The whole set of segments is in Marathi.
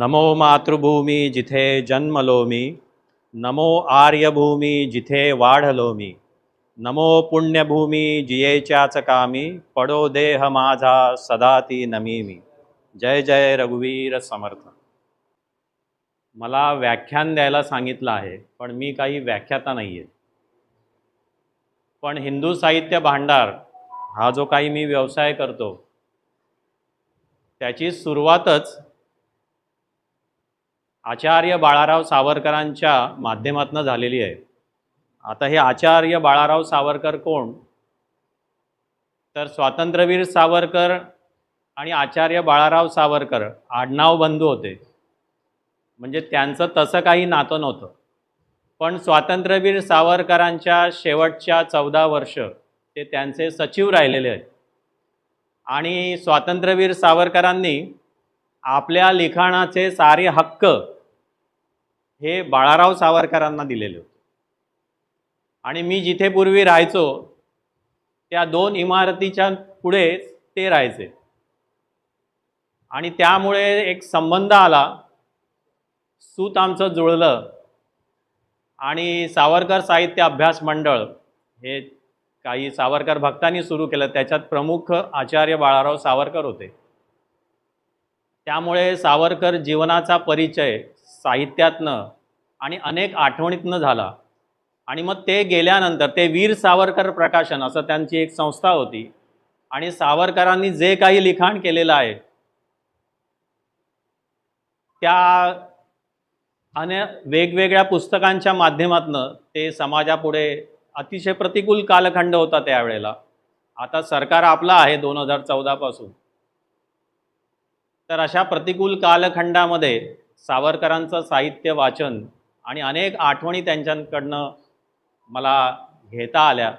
नमो मातृभूमी जिथे जन्मलो मी नमो आर्यभूमी जिथे वाढलो मी नमो पुण्यभूमी जियेच्याच कामी पडो देह माझा सदा ती नमी मी जय जय रघुवीर समर्थ. मला व्याख्यान द्यायला सांगितलं आहे पण मी काही व्याख्याता नाही आहे पण हिंदू साहित्य भांडार हा जो काही मी व्यवसाय करतो त्याची सुरुवातच आचार्य बाळाराव सावरकरांच्या माध्यमातून झालेली आहे. आता हे आचार्य बाळाराव सावरकर कोण? तर स्वातंत्र्यवीर सावरकर आणि आचार्य बाळाराव सावरकर आडनाव बंधू होते. म्हणजे त्यांचं तसं काही नातं नव्हतं. पण स्वातंत्र्यवीर सावरकरांच्या शेवटच्या चौदा वर्ष ते त्यांचे सचिव राहिलेले आहेत. आणि स्वातंत्र्यवीर सावरकरांनी आपल्या लिखाणाचे सारे हक्क हे बाळाराव सावरकरांना दिलेले होते. आणि मी जिथे पूर्वी राहायचो त्या दोन इमारतीच्या पुढे ते राहायचे. आणि त्यामुळे एक संबंध आला. सूत आमचं जुळलं. आणि सावरकर साहित्य अभ्यास मंडळ हे काही सावरकर भक्तांनी सुरू केलं. त्याच्यात प्रमुख आचार्य बाळाराव सावरकर होते. त्यामुळे सावरकर जीवनाचा परिचय साहित्यातनं आणि अनेक आठवणीतनं झाला. आणि मग ते गेल्यानंतर ते वीर सावरकर प्रकाशन असं त्यांची एक संस्था होती. आणि सावरकरांनी जे काही लिखाण केलेलं आहे त्या अने वेगवेगळ्या पुस्तकांच्या माध्यमातनं ते समाजापुढे अतिशय प्रतिकूल कालखंड होता त्यावेळेला. आता सरकार आपलं आहे दोन हजार चौदापासून तर अशा प्रतिकूल कालखंडामध्ये सावरकरांचं साहित्य वाचन आणि अनेक आठवणी त्यांच्याकडनं मला घेता आल्या.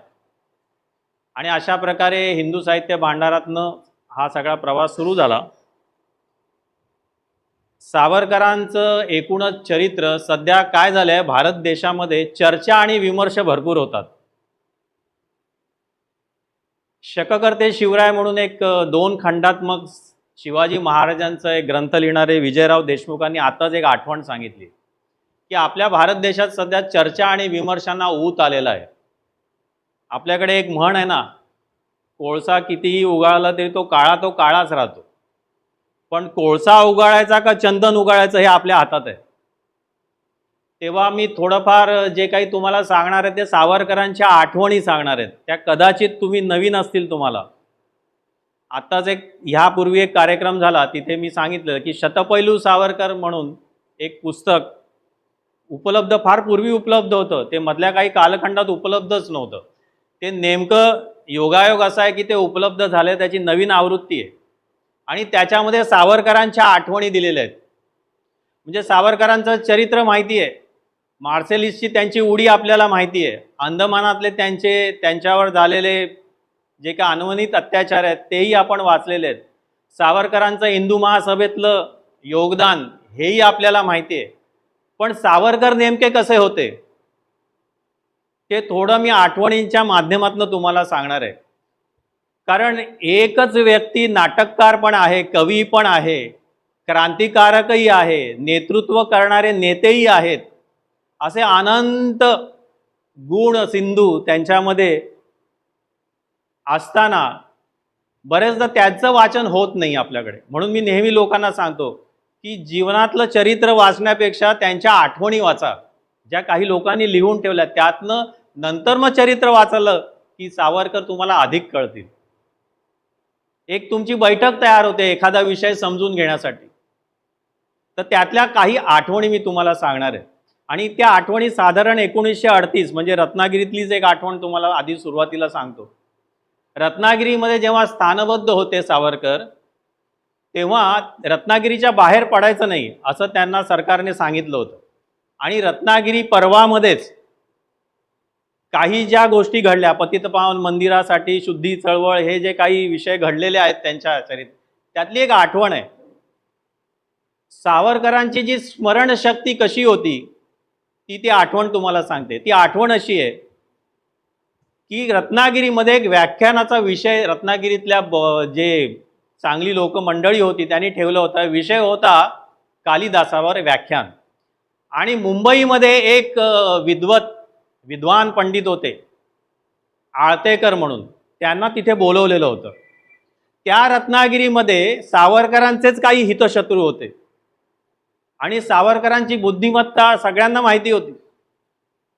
आणि अशा प्रकारे हिंदू साहित्य भांडारातनं हा सगळा प्रवास सुरू झाला. सावरकरांचं एकूणच चरित्र सध्या काय झालं आहे भारत देशामध्ये चर्चा आणि विमर्श भरपूर होतात. शककर्ते शिवराय म्हणून एक दोन खंडात्मक शिवाजी महाराजांचं एक ग्रंथ लिहिणारे विजयराव देशमुखांनी आताच एक आठवण सांगितली की आपल्या भारत देशात सध्या चर्चा आणि विमर्शांना ऊत आलेला आहे. आपल्याकडे एक म्हण आहे ना कोळसा कितीही उगाळला तरी तो काळा तो काळाच राहतो. पण कोळसा उगाळायचा का चंदन उगाळायचं हे आपल्या हातात आहे. तेव्हा मी थोडंफार जे काही तुम्हाला सांगणार आहे ते सावरकरांच्या आठवणी सांगणार आहेत त्या कदाचित तुम्ही नवीन असतील तुम्हाला. आत्ताच एक ह्यापूर्वी एक कार्यक्रम झाला तिथे मी सांगितलं की शतपैलू सावरकर म्हणून एक पुस्तक उपलब्ध फार पूर्वी उपलब्ध होतं. ते मधल्या काही कालखंडात उपलब्धच नव्हतं. ते नेमकं योगायोग असा आहे की ते उपलब्ध झालं त्याची नवीन आवृत्ती आहे. आणि त्याच्यामध्ये सावरकरांच्या आठवणी दिलेल्या आहेत. म्हणजे सावरकरांचं चरित्र माहिती आहे. मार्सेलिसची त्यांची उडी आपल्याला माहिती आहे. अंदमानातले त्यांचे त्यांच्यावर झालेले जे काही अनवनीत अत्याचार आहेत तेही आपण वाचलेले आहेत. सावरकरांचं हिंदू महासभेतलं योगदान हेही आपल्याला माहिती आहे. पण सावरकर नेमके कसे होते? ते थोडं मी आठवणींच्या माध्यमातून तुम्हाला सांगणार आहे. कारण एकच व्यक्ती नाटककार पण आहे कवी पण आहे क्रांतिकारकही आहे नेतृत्व करणारे नेतेही आहेत. असे अनंत गुण सिंधू त्यांच्यामध्ये असताना बरेचदा त्याचं वाचन होत नाही आपल्याकडे. म्हणून मी नेहमी लोकांना सांगतो की जीवनातलं चरित्र वाचण्यापेक्षा त्यांच्या आठवणी वाचा. ज्या काही लोकांनी लिहून ठेवल्या त्यातनं नंतर मग चरित्र वाचलं की सावरकर तुम्हाला अधिक कळतील. एक तुमची बैठक तयार होते एखादा विषय समजून घेण्यासाठी. तर त्यातल्या काही आठवणी मी तुम्हाला सांगणार आहे. आणि त्या आठवणी साधारण एकोणीसशे अडतीस म्हणजे रत्नागिरीतलीच एक आठवण तुम्हाला आधी सुरुवातीला सांगतो. रत्नागिरीमध्ये जेव्हा स्थानबद्ध होते सावरकर तेव्हा रत्नागिरीच्या बाहेर पडायचं नाही असं त्यांना सरकारने सांगितलं होतं. आणि रत्नागिरी पर्वामध्येच काही ज्या गोष्टी घडल्या पतितपावन मंदिरासाठी शुद्धी चळवळ हे जे काही विषय घडलेले आहेत त्यांच्या चरित त्यातली एक आठवण आहे. सावरकरांची जी स्मरणशक्ती कशी होती ती ती आठवण तुम्हाला सांगते. ती आठवण अशी आहे की रत्नागिरीमध्ये एक व्याख्यानाचा विषय रत्नागिरीतल्या ब जे चांगली लोकमंडळी होती त्यांनी ठेवलं होतं. विषय होता कालिदासावर व्याख्यान. आणि मुंबईमध्ये एक विद्वत विद्वान पंडित होते आळतेकर म्हणून. त्यांना तिथे बोलवलेलं होतं. त्या रत्नागिरीमध्ये सावरकरांचेच काही हितशत्रू होते. आणि सावरकरांची बुद्धिमत्ता सगळ्यांना माहिती होती.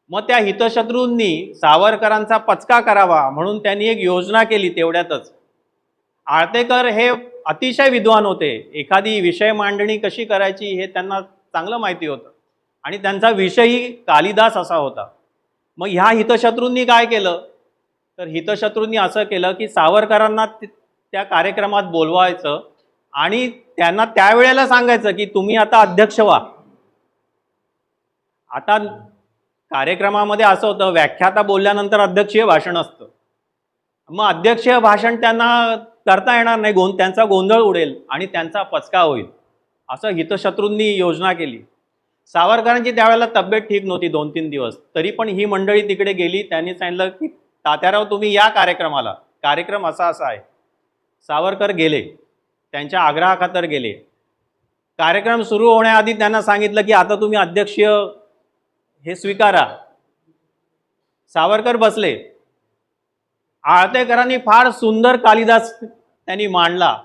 मग त्या हितशत्रूंनी सावरकरांचा पचका करावा म्हणून त्यांनी एक योजना केली तेवढ्यातच. आळतेकर हे अतिशय विद्वान होते. एखादी विषय मांडणी कशी करायची हे त्यांना चांगलं माहिती होतं. आणि त्यांचा विषयही कालिदास असा होता. मग ह्या हितशत्रूंनी काय केलं? तर हितशत्रूंनी असं केलं की सावरकरांना त्या कार्यक्रमात बोलवायचं आणि त्यांना त्यावेळेला सांगायचं की तुम्ही आता अध्यक्ष व्हा. आता कार्यक्रमामध्ये असं होतं व्याख्याता बोलल्यानंतर अध्यक्षीय भाषण असतं. मग अध्यक्षीय भाषण त्यांना करता येणार नाही गों त्यांचा गोंधळ उडेल आणि त्यांचा पचका होईल. असं हितशत्रूंनी योजना केली. सावरकरांची त्यावेळेला तब्येत ठीक नव्हती दोन तीन दिवस. तरी पण ही मंडळी तिकडे गेली त्यांनी सांगितलं की तात्याराव तुम्ही या कार्यक्रमाला. कार्यक्रम असा असा आहे. सावरकर गेले. त्यांच्या आग्रहाखातर गेले. कार्यक्रम सुरू होण्याआधी त्यांना सांगितलं की आता तुम्ही अध्यक्षीय हे स्वीकारा. सावरकर बसले. आळतेकरांनी फार सुंदर कालिदास त्यांनी मांडला.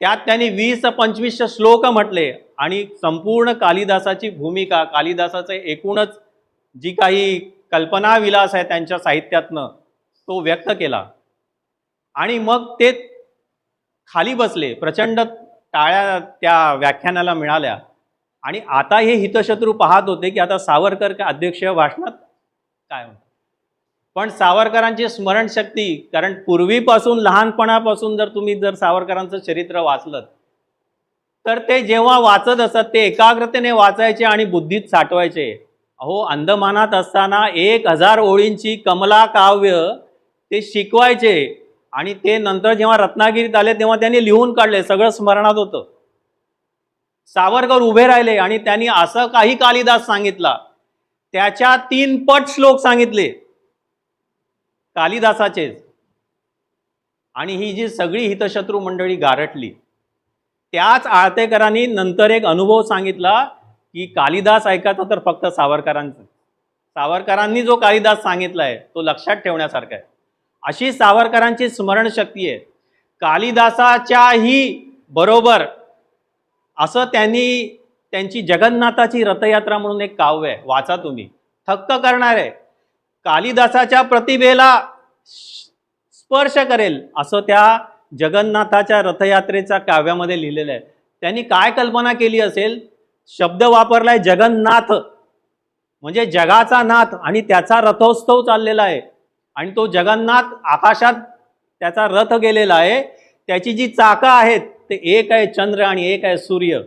त्यात त्यांनी वीस पंचवीस श्लोक म्हटले आणि संपूर्ण कालिदासाची भूमिका कालिदासाचे एकूणच जी काही कल्पनाविलास आहे त्यांच्या साहित्यातनं तो व्यक्त केला. आणि मग ते खाली बसले प्रचंड टाळ्या त्या व्याख्यानाला मिळाल्या. आणि आता हे हितशत्रू पाहत होते की आता सावरकर का अध्यक्षीय भाषणात काय म्हणतात पण सावरकरांची स्मरणशक्ती कारण पूर्वीपासून लहानपणापासून जर तुम्ही जर सावरकरांचं चरित्र वाचलं तर ते जेव्हा वाचत असत ते एकाग्रतेने वाचायचे आणि बुद्धीत साठवायचे. अहो अंदमानात असताना एक हजार ओळींची कमला काव्य ते शिकवायचे आणि ते नंतर जेव्हा रत्नागिरीत आले तेव्हा त्यांनी लिहून काढले सगळं स्मरणात होतं. सावरकर उभे राहिले आणि त्यांनी असं काही कालिदास सांगितला. त्याच्या तीन पट श्लोक सांगितले. कालिदासाचेच आणि ही जी सगळी हितशत्रू मंडळी गारटली त्याच आळतेकरांनी नंतर एक अनुभव सांगितला की कालिदास ऐकायचा तर फक्त सावरकरांचं. सावरकरांनी जो कालिदास सांगितलाय तो लक्षात ठेवण्यासारखा आहे. अशी सावरकरांची स्मरणशक्ती आहे. कालिदासाच्याही बरोबर असं त्यांनी त्यांची जगन्नाथाची रथयात्रा म्हणून एक काव्य आहे वाचा तुम्ही. थक्क करणार आहे. कालिदासाच्या प्रतिभेला स्पर्श करेल असं त्या जगन्नाथाच्या रथयात्रेच्या काव्यामध्ये लिहिलेलं आहे. त्यांनी काय कल्पना केली असेल? शब्द वापरलाय जगन्नाथ. म्हणजे जगाचा नाथ आणि त्याचा रथोत्सव चाललेला आहे. आणि तो जगन्नाथ आकाशात त्याचा रथ गेलेला आहे. त्याची जी चाकं आहेत ते एक आहे चंद्र आणि एक आहे सूर्य.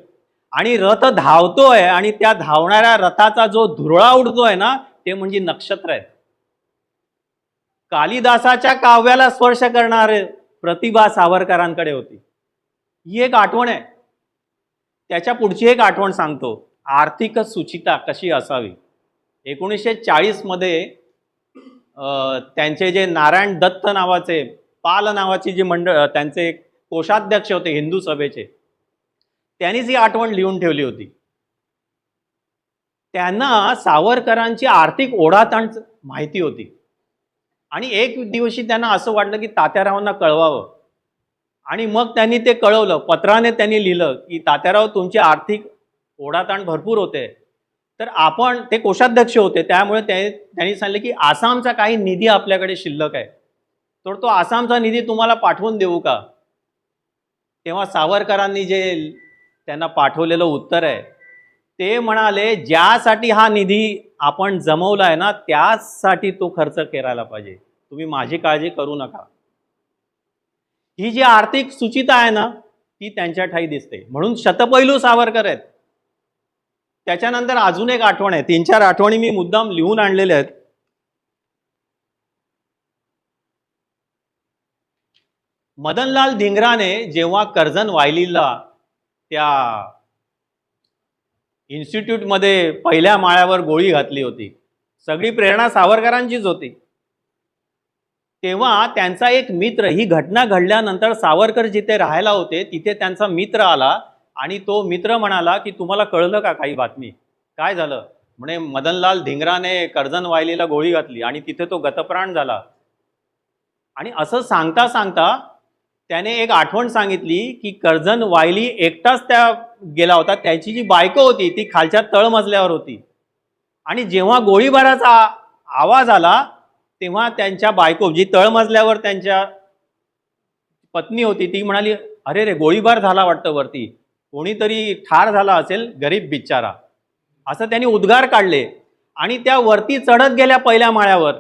आणि रथ धावतोय आणि त्या धावणाऱ्या रथाचा जो धुरळा उडतोय ना ते म्हणजे नक्षत्र आहेत कालिदासाच्या काव्याला स्पर्श करणारे प्रतिभा सावरकरांकडे होती. ही एक आठवण आहे. त्याच्या पुढची एक आठवण सांगतो. आर्थिक सुचिता कशी असावी? एकोणीसशे चाळीसमध्ये त्यांचे जे नारायण दत्त नावाचे पाल नावाची जी मंडळ त्यांचे एक कोषाध्यक्ष होते हिंदू सभेचे. त्यांनीच ही आठवण लिहून ठेवली होती. त्यांना सावरकरांची आर्थिक ओढाताण माहिती होती. आणि एक दिवशी त्यांना असं वाटलं की तात्यारावांना कळवावं. आणि मग त्यांनी ते कळवलं. पत्राने त्यांनी लिहिलं की तात्याराव तुमची आर्थिक ओढाताण भरपूर होते. तर आपण ते कोषाध्यक्ष होते. त्यामुळे ते त्यांनी सांगितलं की आसामचा काही निधी आपल्याकडे शिल्लक आहे. तर तो आसामचा निधी तुम्हाला पाठवून देऊ का? तेव्हा सावरकरांनी जे त्यांना पाठवलेलं उत्तर आहे ते म्हणाले ज्यासाठी हा निधी आपण जमवला आहे ना त्यासाठी तो खर्च करायला पाहिजे. तुम्ही माझी काळजी करू नका. ही जी आर्थिक सुचिता आहे ना ती त्यांच्या ठाई दिसते. म्हणून शतपैलू सावरकर आहेत. त्याच्यानंतर अजून एक आठवण आहे. तीन चार आठवणी मी मुद्दाम लिहून आणलेल्या आहेत. मदनलाल धिंगराने जेव्हा कर्जन वायलीला त्या इन्स्टिट्यूटमध्ये पहिल्या माळ्यावर गोळी घातली होती सगळी प्रेरणा सावरकरांचीच होती. तेव्हा त्यांचा एक मित्र ही घटना घडल्यानंतर सावरकर जिथे राहायला होते तिथे त्यांचा मित्र आला आणि तो मित्र म्हणाला की तुम्हाला कळलं का काही बातमी? काय झालं? म्हणे मदनलाल धिंगराने कर्जन वायलीला गोळी घातली आणि तिथे तो गतप्राण झाला. आणि असं सांगता सांगता त्याने एक आठवण सांगितली की कर्जन वायली एकटाच त्या गेला होता. त्याची जी बायको होती ती खालच्या तळमजल्यावर होती. आणि जेव्हा गोळीबाराचा आवाज आला तेव्हा त्यांच्या बायको जी तळमजल्यावर त्यांच्या पत्नी होती ती म्हणाली अरे रे गोळीबार झाला वाटतं वरती. कोणीतरी ठार झाला असेल गरीब बिचारा असं त्यांनी उद्गार काढले. आणि त्या वरती चढत गेल्या पहिल्या माळ्यावर.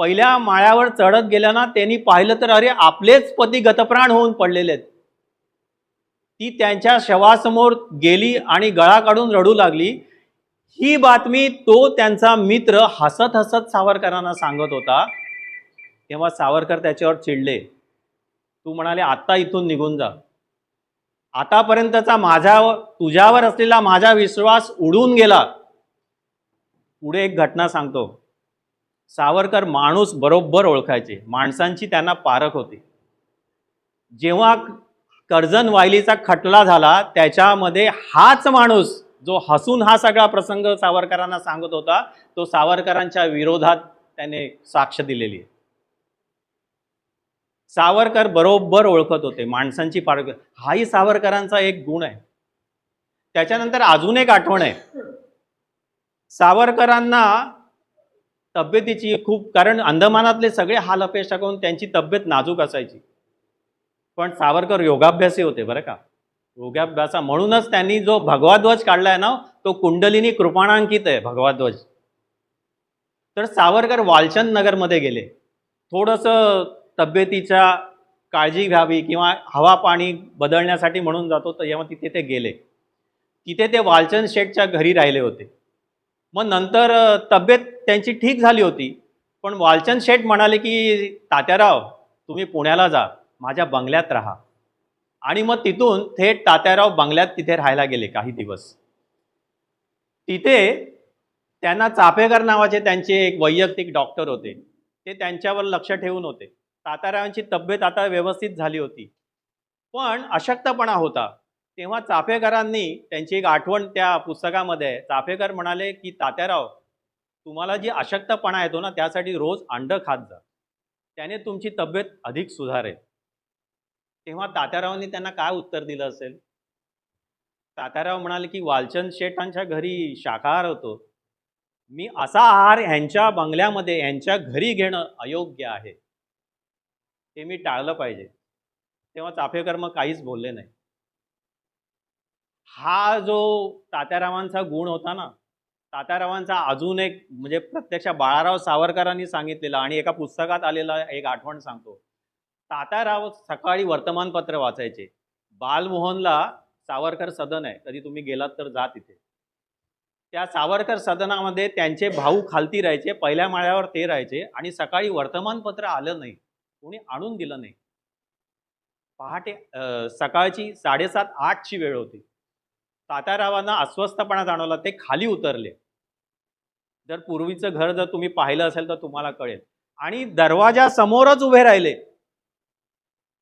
पहिल्या माळ्यावर चढत गेल्याना त्यांनी पाहिलं तर अरे आपलेच पती गतप्राण होऊन पडलेले आहेत. ती त्यांच्या शवासमोर गेली आणि गळा काढून रडू लागली. ही बातमी तो त्यांचा मित्र हसत हसत सावरकरांना सांगत होता. तेव्हा सावरकर त्याच्यावर चिडले. तू म्हणाले आत्ता इथून निघून जा. आतापर्यंतचा माझ्या तुझ्यावर असलेला माझा विश्वास उडून गेला. पुढे एक घटना सांगतो. सावरकर माणूस बरोबर ओळखायचे. माणसांची त्यांना पारख होती. जेव्हा कर्जन वायलीचा खटला झाला त्याच्यामध्ये हाच माणूस जो हसून हा सगळा प्रसंग सावरकरांना सांगत होता तो सावरकरांच्या विरोधात त्याने साक्ष दिलेली आहे. सावरकर बरोबर ओळखत होते माणसांची पारख. हाही सावरकरांचा एक गुण आहे. त्याच्यानंतर अजून एक आठवण आहे. सावरकरांना तब्येतीची खूप कारण अंदमानातले सगळे हाल अपेक्षा करून त्यांची तब्येत नाजूक असायची. पण सावरकर योगाभ्यासी होते बरं का? योगाभ्यासा म्हणूनच त्यांनी जो भगवाध्वज काढलाय ना तो कुंडलिनी कृपाणांकित आहे भगवाध्वज तर सावरकर वालचंद नगरमध्ये गेले. थोडंसं तब्येतीच्या काळजी घ्यावी किंवा हवा पाणी बदलण्यासाठी म्हणून जातो तर जेव्हा तिथे ते गेले. तिथे ते वालचंद शेठच्या घरी राहिले होते. मग नंतर तब्येत त्यांची ठीक झाली होती. पण वालचंद शेठ म्हणाले की तात्याराव तुम्ही पुण्याला जा. माझ्या बंगल्यात राहा. आणि मग तिथून थेट तात्याराव बंगल्यात तिथे राहायला गेले काही दिवस. तिथे त्यांना चाफेकर नावाचे त्यांचे एक वैयक्तिक डॉक्टर होते. ते त्यांच्यावर लक्ष ठेवून होते. तात्यारावांची तब्येत आता व्यवस्थित झाली होती. पण अशक्तपणा होता. तेव्हा चाफेकरांनी त्यांची एक आठवण त्या पुस्तकामध्ये चाफेकर म्हणाले की तात्याराव तुम्हाला जी अशक्तपणा येतो ना त्यासाठी रोज अंड खात जा. त्याने तुमची तब्येत अधिक सुधारेल. तेव्हा तात्यारावांनी त्यांना काय उत्तर दिलं असेल? तात्याराव म्हणाले की वालचंद शेठांच्या घरी शाकाहार होतो. मी असा आहार ह्यांच्या बंगल्यामध्ये यांच्या घरी घेणं अयोग्य आहे. ते मी टाळलं पाहिजे. तेव्हा चाफेकर मग काहीच बोलले नाही. हा जो तात्यारावांचा गुण होता ना तात्यारावांचा अजून एक म्हणजे प्रत्यक्ष बाळाराव सावरकरांनी सांगितलेला आणि एका पुस्तकात आलेला एक आठवण सांगतो. तात्याराव सकाळी वर्तमानपत्र वाचायचे. बालमोहनला सावरकर सदन आहे कधी तुम्ही गेलात तर जा तिथे. त्या सावरकर सदनामध्ये त्यांचे भाऊ खालती राहायचे पहिल्या माळ्यावर ते राहायचे आणि सकाळी वर्तमानपत्र आलं नाही. कोणी आणून दिलं नाही. पहाटे सकाळची साडेसात आठची वेळ होती. तात्यारावांना अस्वस्थपणा जाणवला ते खाली उतरले. जर पूर्वीचं घर जर तुम्ही पाहिलं असेल तर तुम्हाला कळेल. आणि दरवाजा समोरच उभे राहिले.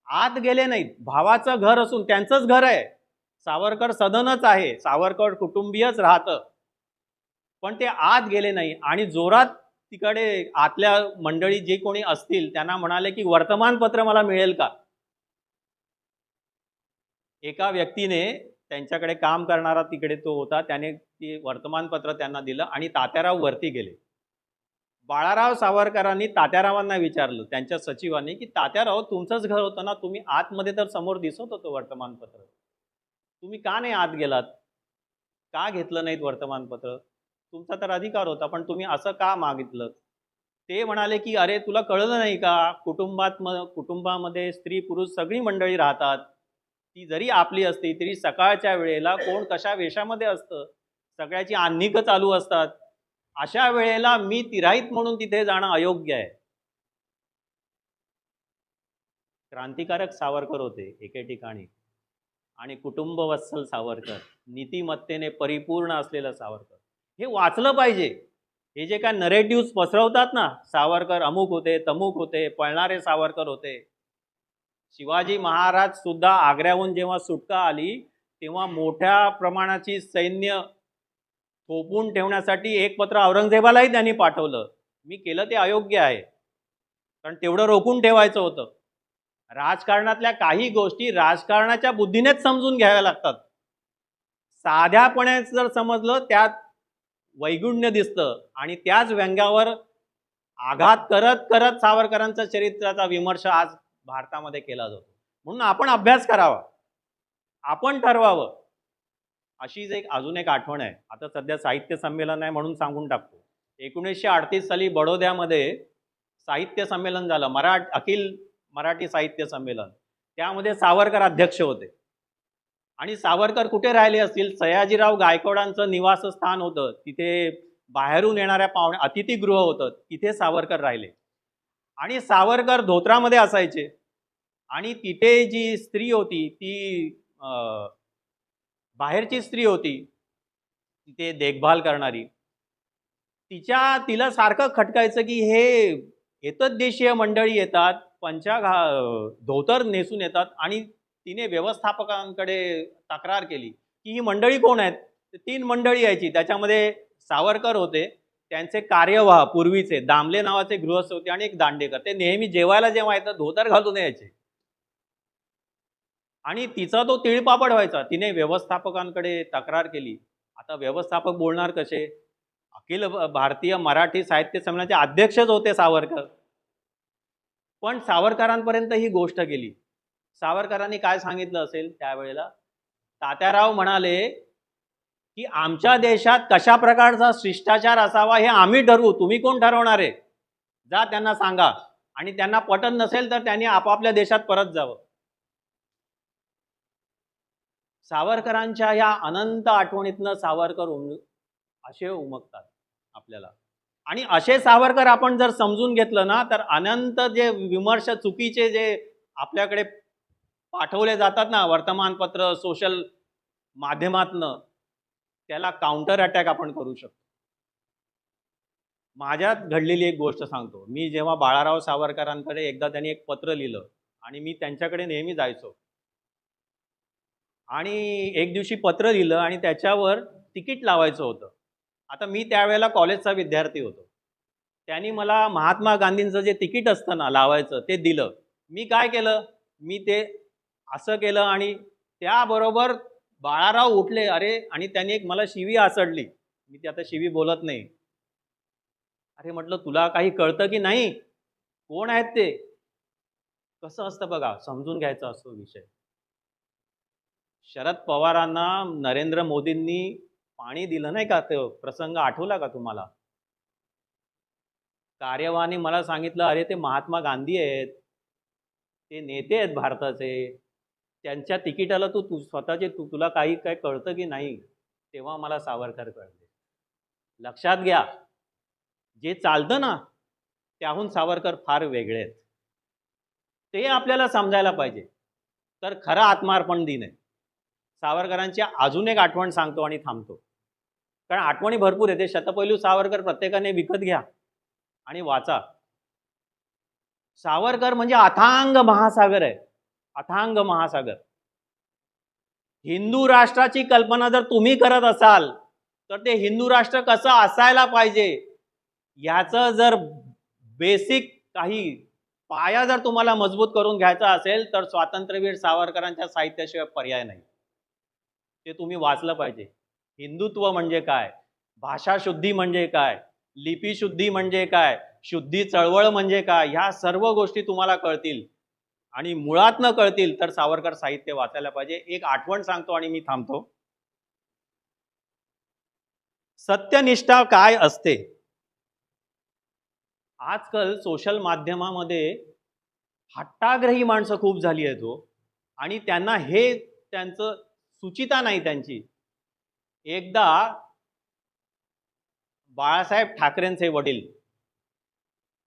आत गेले नाहीत. भावाचं घर असून त्यांचंच घर आहे. सावरकर सदनच आहे. सावरकर कुटुंबीयच राहतं. पण ते आत गेले नाही. आणि जोरात तिकडे आतल्या मंडळी जे कोणी असतील त्यांना म्हणाले की वर्तमानपत्र मला मिळेल का? एका व्यक्तीने त्यांच्याकडे काम करणारा तिकडे तो होता. त्याने ते वर्तमानपत्र त्यांना दिलं आणि तात्याराव वरती गेले. बाळाराव सावरकरांनी तात्यारावांना विचारलं त्यांच्या सचिवांनी की तात्याराव तुमचंच घर होतं ना? तुम्ही आतमध्ये तर समोर दिसत होतं वर्तमानपत्र. तुम्ही का नाही आत गेलात? का घेतलं नाहीत वर्तमानपत्र? तुमचा तर अधिकार होता पण तुम्ही असं का मागितलं? ते म्हणाले की अरे तुला कळलं नाही का? कुटुंबात म कुटुंबामध्ये स्त्री पुरुष सगळी मंडळी राहतात. ती जरी आपली असती तरी सकाळच्या वेळेला कोण कशा वेशामध्ये असतं? सगळ्याची आन्निकं चालू असतात. अशा वेळेला मी तिराईत म्हणून तिथे जाणं अयोग्य आहे. क्रांतिकारक सावरकर होते एके ठिकाणी. आणि कुटुंबवत्सल सावरकर नीतिमत्तेने परिपूर्ण असलेलं सावरकर. हे वाचलं पाहिजे. हे जे काय नरेटिव्ह पसरवतात ना सावरकर अमुक होते तमुक होते पळणारे सावरकर होते. शिवाजी महाराज सुद्धा आग्र्याहून जेव्हा सुटका आली तेव्हा मोठ्या प्रमाणाची सैन्य थोपून ठेवण्यासाठी एक पत्र औरंगजेबालाही त्यांनी पाठवलं. मी केलं ते अयोग्य आहे. कारण तेवढं रोखून ठेवायचं होतं. राजकारणातल्या काही गोष्टी राजकारणाच्या बुद्धीनेच समजून घ्याव्या लागतात. साध्यापणे जर समजलं त्यात वैगुण्य दिसतं आणि त्याच व्यंग्यावर आघात करत करत सावरकरांचा चरित्राचा विमर्श आज भारतामध्ये केला जातो. म्हणून आपण अभ्यास करावा. आपण ठरवावं. अशीच एक अजून एक आठवण आहे. आता सध्या साहित्य संमेलन आहे म्हणून सांगून टाकतो. एकोणीसशे अडतीस साली बडोद्यामध्ये साहित्य संमेलन झालं. मराठ अखिल मराठी साहित्य संमेलन. त्यामध्ये सावरकर अध्यक्ष होते. आणि सावरकर कुठे राहिले असतील? सयाजीराव गायकवाडांचं निवासस्थान होतं. तिथे बाहेरून येणाऱ्या पाहुण्या अतिथीगृह होतं. तिथे सावरकर राहिले. आणि सावरकर धोत्रामध्ये असायचे. आणि तिथे जी स्त्री होती ती बाहेरची स्त्री होती तिथे देखभाल करणारी तिच्या तिला सारखं खटकायचं की हे एतद्देशीय मंडळी येतात पंचा घा धोतर नेसून येतात आणि तिने व्यवस्थापकांकडे तक्रार केली की ही मंडळी कोण आहेत? तीन मंडळी यायची. त्याच्यामध्ये सावरकर होते त्यांचे कार्यवाह पूर्वीचे दामले नावाचे गृहस्थ होते आणि एक दांडेकर. ते नेहमी जेवायला जेव्हा येतात धोतर घालून यायचे. आणि तिचा तो तिळपापड व्हायचा. तिने व्यवस्थापकांकडे तक्रार केली. आता व्यवस्थापक बोलणार कसे? अखिल भारतीय मराठी साहित्य संमेलनाचे अध्यक्षच होते सावरकर. पण सावरकरांपर्यंत ही गोष्ट गेली. सावरकरांनी काय सांगितलं असेल त्यावेळेला? तात्याराव म्हणाले की आमच्या देशात कशा प्रकारचा शिष्टाचार असावा हे आम्ही ठरवू. तुम्ही कोण ठरवणार? आहे जा त्यांना सांगा. आणि त्यांना पटत नसेल तर त्यांनी आपापल्या देशात परत जावं. सावरकरांच्या या अनंत आठवणीतनं सावरकर उम असे उमगतात आपल्याला. आणि असे सावरकर आपण जर समजून घेतलं ना तर अनंत जे विमर्श चुकीचे जे आपल्याकडे पाठवले जातात ना वर्तमानपत्र सोशल माध्यमातनं त्याला काउंटर अटॅक आपण करू शकतो. माझ्यात घडलेली एक गोष्ट सांगतो. मी जेव्हा बाळाराव सावरकरांकडे एकदा त्यांनी एक पत्र लिहिलं आणि मी त्यांच्याकडे नेहमी जायचो. आणि एक दिवशी पत्र लिहिलं आणि त्याच्यावर तिकीट लावायचं होतं. आता मी त्यावेळेला कॉलेजचा विद्यार्थी होतो. त्यांनी मला महात्मा गांधींचं जे तिकीट असतं ना लावायचं ते दिलं. मी काय केलं? मी ते असं केलं आणि त्याबरोबर बाळाराव उठले. अरे आणि त्यांनी एक मला शिवी आसडली. मी ती आता शिवी बोलत नाही. अरे म्हटलं तुला काही कळतं की नाही? कोण आहेत ते? कसं असतं बघा समजून घ्यायचा असतो विषय. शरद पवारांना नरेंद्र मोदींनी पाणी दिलं नाही का? तो प्रसंग आठवला का तुम्हाला? कार्यवाहाने मला सांगितलं अरे ते महात्मा गांधी आहेत. ते नेते आहेत भारताचे. त्यांच्या तिकिटाला तू तू स्वतःचे तू तुला काही काय कळतं की नाही? तेव्हा मला सावरकर कळले. लक्षात घ्या. जे चालतं ना त्याहून सावरकर फार वेगळे आहेत. ते आपल्याला समजायला पाहिजे. तर खरं आत्मार्पण दिन आहे. सावरकरांची अजून एक आठवण सांगतो आणि थांबतो. कारण आठवणी भरपूर येते. शतपैलू सावरकर प्रत्येकाने विकत घ्या आणि वाचा. सावरकर म्हणजे अथांग महासागर आहे. अथांग महासागर. हिंदू राष्ट्राची कल्पना जर तुम्ही करत असाल तर ते हिंदू राष्ट्र कसं असायला पाहिजे? याचं जर बेसिक काही पाया जर तुम्हाला मजबूत करून घ्यायचा असेल तर स्वातंत्र्यवीर सावरकरांच्या साहित्याशिवाय पर्याय नाही. ते तुम्ही वाचलं पाहिजे. हिंदुत्व म्हणजे काय? भाषा शुद्धी म्हणजे काय? लिपी शुद्धी म्हणजे काय? शुद्धी चळवळ म्हणजे काय? ह्या सर्व गोष्टी तुम्हाला कळतील. आणि मुळात न कळतील तर सावरकर साहित्य वाचायला पाहिजे. एक आठवण सांगतो आणि मी थांबतो. सत्यनिष्ठा काय असते? आजकाल सोशल माध्यमामध्ये हट्टाग्रही माणसं खूप झाली आहेत हो. आणि त्यांना हे त्यांचं सुचिता नाही त्यांची. एकदा बाळासाहेब ठाकरेंचे वडील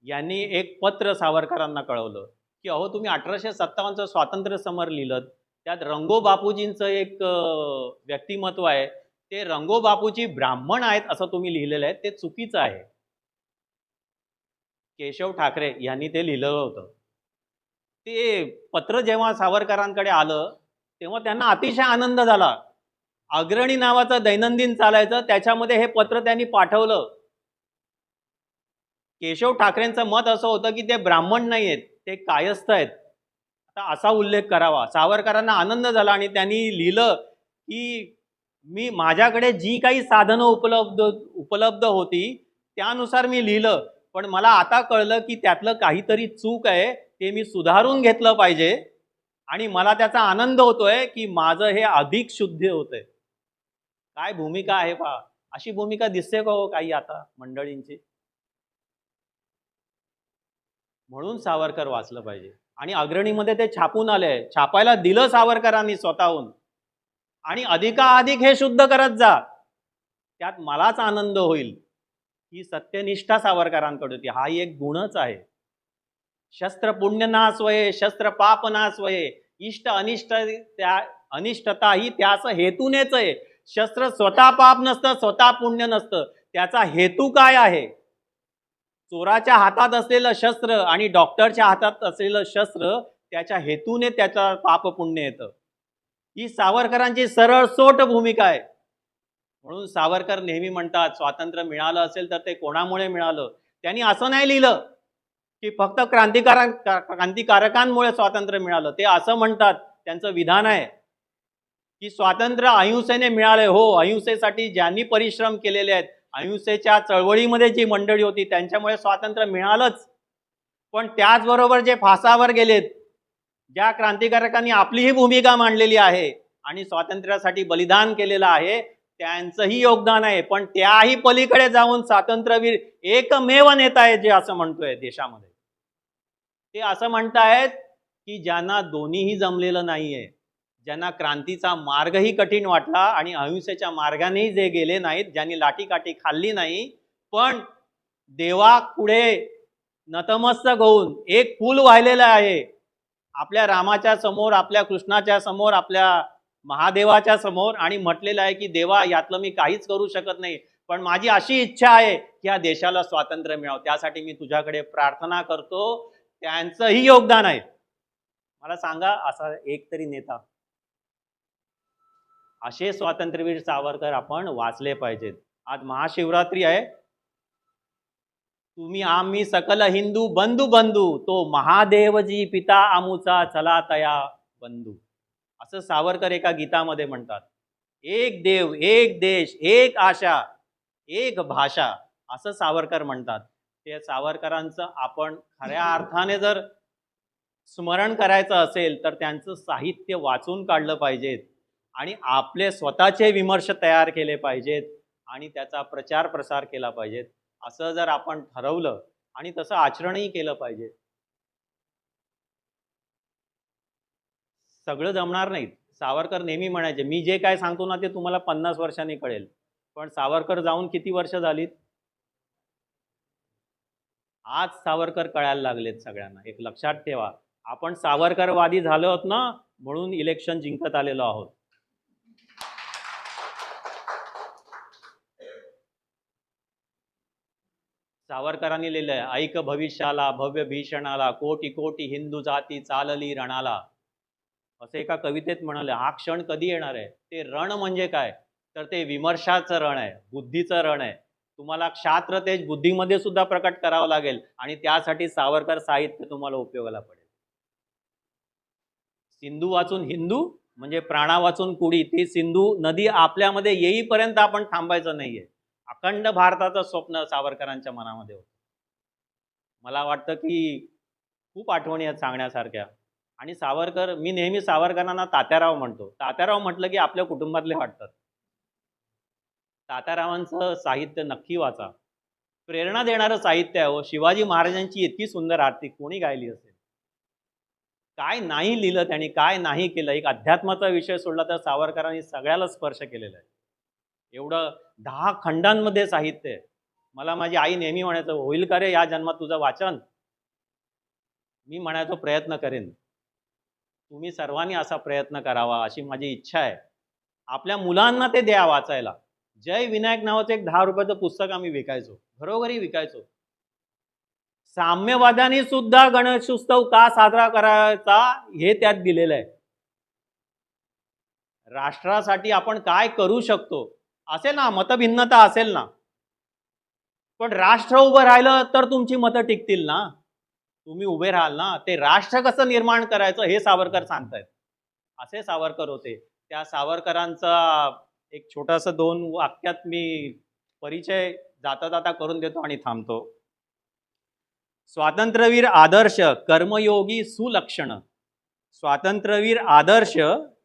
यांनी एक पत्र सावरकरांना कळवलं की अहो तुम्ही अठराशे सत्तावन्नचं स्वातंत्र्य समर लिहिलं त्यात रंगो बापूजींचं एक व्यक्तिमत्व आहे. ते रंगो बापूजी ब्राह्मण आहेत असं तुम्ही लिहिलेलं आहे. ते चुकीचं आहे. केशव ठाकरे यांनी ते लिहिलेलं होतं. ते पत्र जेव्हा सावरकरांकडे आलं तेव्हा त्यांना अतिशय आनंद झाला. अग्रणी नावाचं दैनंदिन चालायचं त्याच्यामध्ये हे पत्र त्यांनी पाठवलं. केशव ठाकरेंचं मत असं होतं की ते ब्राह्मण नाही आहेत ते कायस्थ आहेत. आता असा उल्लेख करावा. सावरकरांना आनंद झाला आणि त्यांनी लिहिलं की मी माझ्याकडे जी काही साधनं उपलब्ध उपलब्ध होती त्यानुसार मी लिहिलं. पण मला आता कळलं की त्यातलं काहीतरी चूक आहे ते मी सुधारून घेतलं पाहिजे. आणि मला त्याचा आनंद होतोय की माझं हे अधिक शुद्ध होतंय. काय भूमिका आहे पहा अशी भूमिका दिसते का हो काही आता मंडळींची? म्हणून सावरकर वाचलं पाहिजे. आणि अग्रणीमध्ये ते छापून आले छापायला दिलं सावरकरांनी स्वतःहून. आणि अधिकाधिक हे शुद्ध करत जा. त्यात मलाच आनंद होईल. ही सत्यनिष्ठा सावरकरांकडे होती. हा एक गुणच आहे. शस्त्र पुण्य नाश वये शस्त्र पाप नाश वये इष्ट अनिष्ट त्या अनिष्टता ही त्याच हेतूनेच आहे. शस्त्र स्वतः पाप नसतं स्वतः पुण्य नसतं. त्याचा हेतू काय आहे? चोराच्या हातात असलेलं शस्त्र आणि डॉक्टरच्या हातात असलेलं शस्त्र त्याच्या हेतूने त्याचा पाप पुण्य येतं. ही सावरकरांची सरळ सोट भूमिका आहे. म्हणून सावरकर नेहमी म्हणतात स्वातंत्र्य मिळालं असेल तर ते कोणामुळे मिळालं? त्यांनी असं नाही लिहिलं. की फक्त क्रांतिकारक क्रांतिकारकांमुळे स्वातंत्र्य मिळालं. ते असं म्हणतात त्यांचं विधान आहे की स्वातंत्र्य अहिंसेने मिळाले हो अहिंसेसाठी ज्यांनी परिश्रम केलेले आहेत अहिंसेच्या चळवळीमध्ये जी मंडळी होती त्यांच्यामुळे स्वातंत्र्य मिळालंच. पण त्याचबरोबर जे फासावर गेलेत ज्या क्रांतिकारकांनी आपलीही भूमिका मांडलेली आहे आणि स्वातंत्र्यासाठी बलिदान केलेलं आहे त्यांचंही योगदान आहे. पण त्याही पलीकडे जाऊन स्वातंत्र्यवीर एकमेव नेता आहे जे असं म्हणतोय देशामध्ये. ते असं म्हणतायत की ज्यांना दोन्हीही जमलेलं नाहीये ज्यांना क्रांतीचा मार्गही कठीण वाटला आणि अहिंसेच्या मार्गानेही जे गेले नाहीत ज्यांनी लाठीकाठी खाल्ली नाही पण देवा पुढे नतमस्तक होऊन एक फूल वाहिलेलं आहे. आपल्या रामाच्या समोर आपल्या कृष्णाच्या समोर आपल्या महादेवाच्या समोर आणि म्हटलेलं आहे की देवा यातलं मी काहीच करू शकत नाही. पण माझी अशी इच्छा आहे की या देशाला स्वातंत्र्य मिळावं. त्यासाठी मी तुझ्याकडे प्रार्थना करतो. त्यांचंही योगदान आहे. मला सांगा असा एक तरी नेता. असे स्वातंत्र्यवीर सावरकर आपण वाचले पाहिजेत. आज महाशिवरात्री आहे. तुम्ही आम्ही सकल हिंदू बंधू बंधू तो महादेवजी पिता आमूचा चला तया बंधू. असं सावरकर एका गीतामध्ये म्हणतात. एक देव एक देश एक आशा एक भाषा असं सावरकर म्हणतात. ते सावरकरांचं आपण खऱ्या अर्थाने जर स्मरण करायचं असेल तर त्यांचं साहित्य वाचून काढलं पाहिजेत आणि आपले स्वतःचे विमर्श तयार केले पाहिजेत आणि त्याचा प्रचार प्रसार केला पाहिजेत. असं जर आपण ठरवलं आणि तसं आचरणही केलं पाहिजे. सगळं जमणार नाहीत. सावरकर नेहमी म्हणायचे मी जे काय सांगतो ना ते तुम्हाला पन्नास वर्षांनी कळेल. पण सावरकर जाऊन किती वर्ष झालीत? आज सावरकर कळायला लागलेत सगळ्यांना. एक लक्षात ठेवा. आपण सावरकरवादी झालो आहोत ना म्हणून इलेक्शन जिंकत आलेलो आहोत. सावरकरांनी लिहिलंय ऐक भविष्याला भव्य भीषणाला कोटी कोटी हिंदू जाती चालली रणाला. असं एका कवितेत म्हणाले हा क्षण कधी येणार आहे? ते रण म्हणजे काय? तर ते विमर्शाचं रण आहे बुद्धीचं रण आहे. तुम्हाला क्षात्र तेज बुद्धीमध्ये सुद्धा प्रकट करावं लागेल आणि त्यासाठी सावरकर साहित्य तुम्हाला उपयोगाला पडेल. सिंधू वाचून हिंदू म्हणजे प्राणा वाचून कुडी ती सिंधू नदी आपल्यामध्ये येईपर्यंत आपण थांबायचं नाहीये. अखंड भारताचं स्वप्न सावरकरांच्या मनामध्ये होतं. मला वाटतं की खूप आठवणी आहेत सांगण्यासारख्या. आणि सावरकर मी नेहमी सावरकरांना तात्याराव म्हणतो. तात्याराव म्हटलं की आपल्या कुटुंबातले वाटतात. तातारावांचं साहित्य नक्की वाचा. प्रेरणा देणारं साहित्य आहे हो. शिवाजी महाराजांची इतकी सुंदर आरती कोणी गायली असेल? काय नाही लिहिलं त्यांनी काय नाही केलं? एक अध्यात्माचा विषय सोडला तर सावरकरांनी सगळ्याला स्पर्श केलेला आहे. एवढं दहा खंडांमध्ये साहित्य आहे. मला माझी आई नेहमी म्हणायचं होईल का रे या जन्मात तुझं वाचन? मी म्हणायचो प्रयत्न करेन. तुम्ही सर्वांनी असा प्रयत्न करावा अशी माझी इच्छा आहे. आपल्या मुलांना ते द्या वाचायला. जय विनायक नावाचं एक दहा रुपयाचं पुस्तक आम्ही विकायचो. घरोघरी विकायचो. साम्यवादाने सुद्धा गणेशोत्सव का साजरा करायचा हे त्यात दिलेलं आहे. राष्ट्रासाठी आपण काय करू शकतो? असेल ना मतभिन्नता असेल ना. पण राष्ट्र उभं राहिलं तर तुमची मतं टिकतील ना. तुम्ही उभे राहाल ना. ते राष्ट्र कसं निर्माण करायचं हे सावरकर सांगतायत. असे सावरकर होते. त्या सावरकरांचा एक छोटासा दोन वाक्यात मी परिचय जाता जाता करून देतो आणि थांबतो. स्वातंत्र्यवीर आदर्श कर्मयोगी सुलक्षण. स्वातंत्र्यवीर आदर्श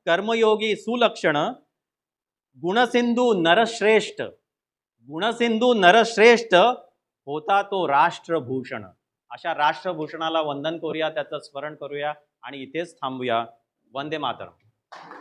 कर्मयोगी सुलक्षण. गुणसिंधू नरश्रेष्ठ. गुणसिंधू नरश्रेष्ठ होता तो राष्ट्रभूषण. अशा राष्ट्रभूषणाला वंदन करूया त्याचं स्मरण करूया आणि इथेच थांबूया. वंदे मातरम.